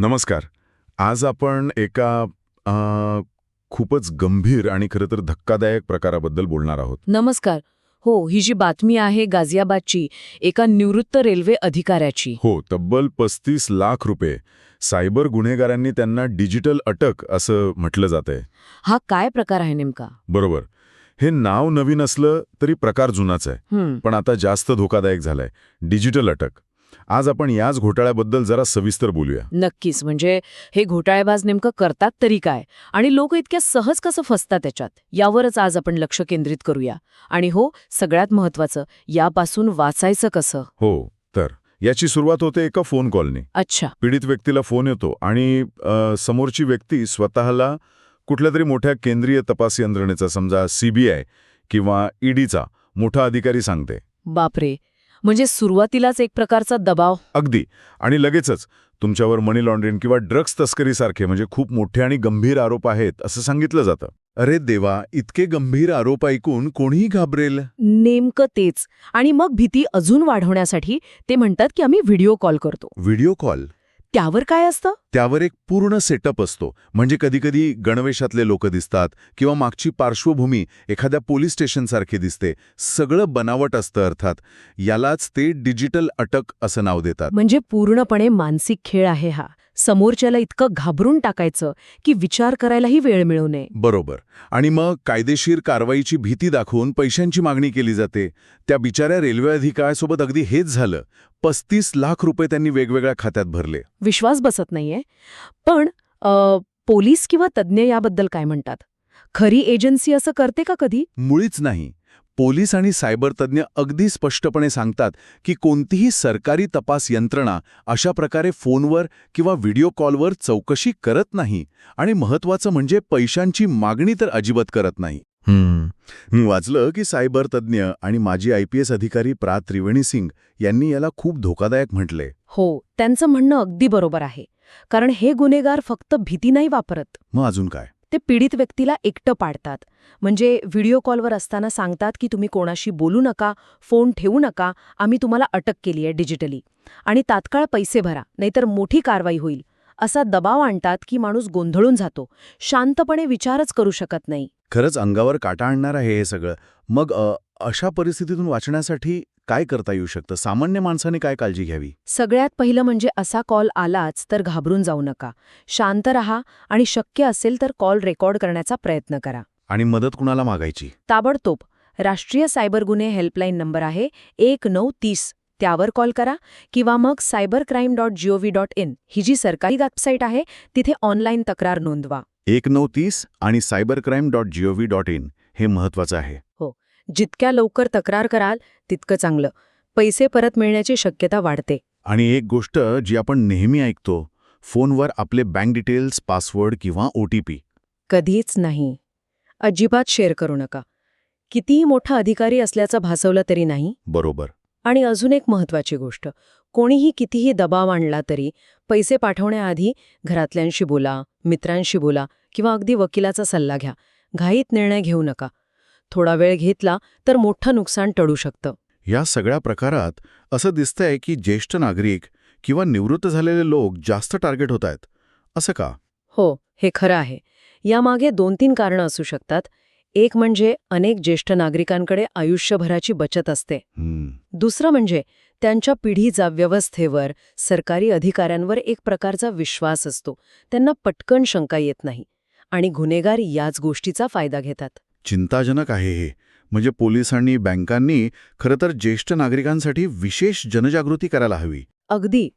नमस्कार. आज आपण एका खूपच गंभीर आणि खरं तर धक्कादायक प्रकाराबद्दल बोलणार आहोत. नमस्कार. हो ही जी बातमी आहे गाझियाबादची एका निवृत्त रेल्वे अधिकाऱ्याची. हो तब्बल पस्तीस लाख रुपये. सायबर गुन्हेगारांनी त्यांना डिजिटल अटक असं म्हटलं जातंय. हा काय प्रकार आहे नेमका? बरोबर. हे नाव नवीन असलं तरी प्रकार जुनाच आहे. पण आता जास्त धोकादायक झालाय. डिजिटल अटक. आज आपण याच घोटाळ्याबद्दल जरा सविस्तर बोलूया. नक्कीच. म्हणजे हे घोटाळेबाज नेमकं करतात तरी काय? आणि लोक इतक्या सहज कसं फसतात त्याच्यात यावरच आज आपण लक्ष केंद्रित करूया. आणि हो सगळ्यात महत्वाचं यापासून वाचायचं कसं? हो तर याची सुरुवात होते एका फोन कॉलनी. अच्छा. पीडित व्यक्तीला फोन येतो आणि अ, समोरची व्यक्ती स्वतःला कुठल्या तरी मोठ्या केंद्रीय तपास यंत्रणेचा समजा सीबीआय किंवा ईडीचा मोठा अधिकारी सांगते. बापरे! म्हणजे सुरुवातीलाच एक प्रकारचा दबाव? अगदी. आणि लगेचच. तुमच्यावर मनी लॉन्ड्रिंग किंवा ड्रग्ज तस्करीसारखे म्हणजे खूप मोठे आणि गंभीर आरोप आहेत असं सांगितलं जातं. अरे देवा इतके गंभीर आरोप ऐकून कोणीही घाबरेल? नेमकं तेच. आणि मग भीती अजून वाढवण्यासाठी ते म्हणतात की आम्ही व्हिडिओ कॉल करतो. Video call? त्यावर काय असतं? त्यावर एक पूर्ण सेटअप असतो. म्हणजे कधीकधी गणवेशातले लोक दिसतात किंवा मागची पार्श्वभूमी एखाद्या पोलीस स्टेशनसारखी दिसते. सगळं बनावट असतं अर्थात. यालाच ते डिजिटल अटक असं नाव देतात. म्हणजे पूर्णपणे मानसिक खेळ आहे हा. समोरच्याला इतकं घाबरून टाकायचं की विचार करायलाही वेळ मिळू नये. बरोबर. आणि मग कायदेशीर कारवाईची भीती दाखवून पैशांची मागणी केली जाते. त्या बिचाऱ्या रेल्वे अधिकाऱ्यासोबत अगदी हेच झालं. पस्तीस लाख रुपये त्यांनी वेगवेगळ्या खात्यात भरले. विश्वास बसत नाहीये. पण पोलीस किंवा तज्ज्ञ याबद्दल काय म्हणतात? खरी एजन्सी असं करते का कधी? मुळीच नाही. पोलीस आणि सायबर तज्ज्ञ अगदी स्पष्टपणे सांगतात की कोणतीही सरकारी तपास यंत्रणा अशा प्रकारे फोनवर किंवा व्हिडिओ कॉलवर चौकशी करत नाही आणि महत्वाचं म्हणजे पैशांची मागणी तर अजिबात करत नाही. मी वाचलं की सायबर तज्ज्ञ आणि माजी आय पी एस अधिकारी प्रा. त्रिवेणी सिंग यांनी याला खूप धोकादायक म्हटले. हो त्यांचं म्हणणं अगदी बरोबर आहे. कारण हे गुन्हेगार फक्त भीती नाही वापरत. मग अजून काय? ते पीडित व्यक्तीला एकटं पाडतात. म्हणजे व्हिडिओ कॉलवर असताना सांगतात की तुम्ही कोणाशी बोलू नका फोन ठेवू नका आम्ही तुम्हाला अटक केली आहे डिजिटली. आणि तात्काळ पैसे भरा नाहीतर मोठी कारवाई होईल. असा दबाव आणतात की माणूस गोंधळून जातो. शांतपणे विचारच करू शकत नाही. खरंच अंगावर काटा आणणार आहे हे सगळं. मग अ, अशा परिस्थितीतून वाचण्यासाठी काय करता येऊ शकतं? सामान्य माणसाने काय काळजी घ्यावी? सगळ्यात पहिलं म्हणजे असा कॉल आलाच तर घाबरून जाऊ नका. शांत रहा आणि शक्य असेल तर कॉल रेकॉर्ड करण्याचा प्रयत्न करा. आणि मदत कुणाला मागायची? ताबडतोब. राष्ट्रीय सायबर गुन्हे हेल्पलाईन नंबर आहे एक नऊ तीस. त्यावर कॉल करा किंवा मग cyber crime dot G O V dot in ही जी सरकारी वेबसाईट आहे तिथे ऑनलाईन तक्रार नोंदवा. एक नऊ तीस आणि cyber crime dot G O V dot in हे महत्वाचं आहे. जितक्या लवकर तक्रार कराल तितकं चांगलं. पैसे परत मिळण्याची शक्यता वाढते. आणि एक गोष्ट जी आपण नेहमी ऐकतो फोनवर आपले बँक डिटेल्स पासवर्ड किंवा ओ टी पी. कधीच नाही. अजिबात शेअर करू नका. कितीही मोठा अधिकारी असल्याचं भासवलं तरी नाही. बरोबर. आणि अजून एक महत्वाची गोष्ट कोणीही कितीही दबाव आणला तरी पैसे पाठवण्याआधी घरातल्यांशी बोला मित्रांशी बोला किंवा अगदी वकिलाचा सल्ला घ्या. घाईत निर्णय घेऊ नका. थोडा वेळ घेतला तर मोठं नुकसान टळू शकतं. या सगळ्या प्रकारात असं दिसतंय की ज्येष्ठ नागरिक किंवा निवृत्त झालेले लोक जास्त टार्गेट होत आहेत. असं का? हो हे खरं आहे. यामागे दोन तीन कारणं असू शकतात. एक म्हणजे अनेक ज्येष्ठ नागरिकांकडे आयुष्यभराची बचत असते. दुसरं म्हणजे त्यांच्या पिढीचा व्यवस्थेवर सरकारी अधिकाऱ्यांवर एक प्रकारचा विश्वास असतो. त्यांना पटकन शंका येत नाही आणि गुन्हेगार याच गोष्टीचा फायदा घेतात. चिंताजनक आहे हे. म्हणजे पोलिसांनी बँकांनी खरं तर ज्येष्ठ नागरिकांसाठी विशेष जनजागृती करायला हवी. अगदी.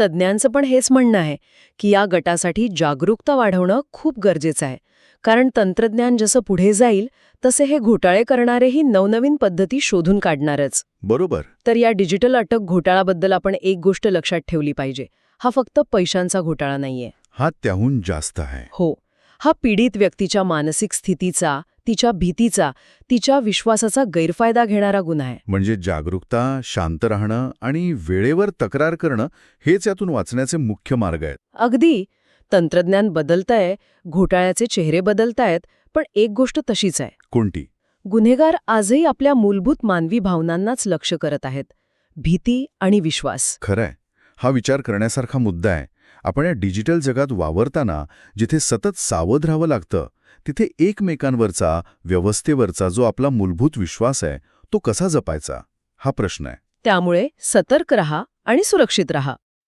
तज्ज्ञांचं पण हेच म्हणणं आहे की या गटासाठी जागरूकता वाढवणं खूप गरजेचं आहे. कारण तंत्रज्ञान जसं पुढे जाईल तसे हे घोटाळे करणारेही नवनवीन पद्धती शोधून काढणारच. बरोबर. तर या डिजिटल अटक घोटाळाबद्दल आपण एक गोष्ट लक्षात ठेवली पाहिजे. हा फक्त पैशांचा घोटाळा नाहीये. हा त्याहून जास्त आहे. हो. हा पीडित व्यक्तीच्या मानसिक स्थितीचा तिच्या भीतीचा तिच्या विश्वासाचा गैरफायदा घेणारा गुन्हा आहे. म्हणजे जागरूकता शांत राहणं आणि वेळेवर तक्रार करणं हेच यातून वाचण्याचे मुख्य मार्ग आहेत. अगदी तंत्रज्ञान बदलतंय घोटाळ्याचे चेहरे बदलतायत पण एक गोष्ट तशीच आहे. कोणती? गुन्हेगार आजही आपल्या मूलभूत मानवी भावनांनाच लक्ष करत आहेत. भीती आणि विश्वास. खरंय. हा विचार करण्यासारखा मुद्दा आहे. आपण या डिजिटल जगात वावरताना जिथे सतत सावध राहावं लागतं तिथे एकमेकांवरचा व्यवस्थेवरचा जो आपला मूलभूत विश्वास आहे तो कसा जपायचा? हा प्रश्न आहे. त्यामुळे सतर्क रहा आणि सुरक्षित रहा.